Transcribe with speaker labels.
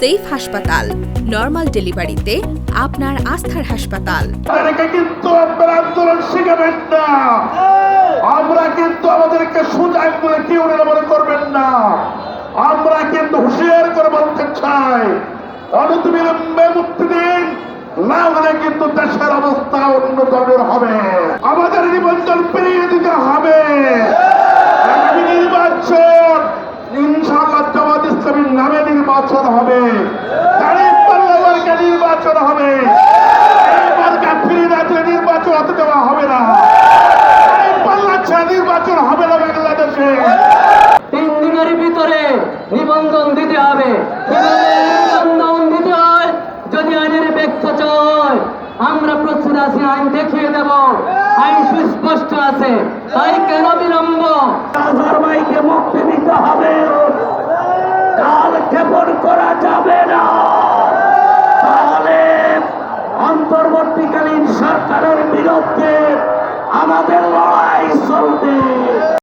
Speaker 1: Safe হাসপাতাল, normal ডেলিভারিতে আপনার আস্থার হাসপাতাল।
Speaker 2: কিন্তু আন্দোলন শিখাবেন না। আমরা কিন্তু আমাদেরকে সুজাই বলে কেউ মনে করবেন না। আমরা কিন্তু হুঁশিয়ার করে বলতে চাই, অনুতবিলম্বে মুক্তি দিন না হলে কিন্তু দেশের
Speaker 3: নিবন্ধন দিতে হবে। নিবন্ধন দিতে হয় যদি আইনের ব্যাখ্যা চায় আমরা প্রস্তুত আছি, আইন দেখিয়ে দেব। আইন সুস্পষ্ট আছে। তাই কেন বিলম্ব?
Speaker 2: ভাইকে মুক্তি দিতে হবে। কাল ক্ষেপণ করা যাবে না। তাহলে অন্তর্বর্তীকালীন সরকারের বিরুদ্ধে আমাদের লড়াই চলবে।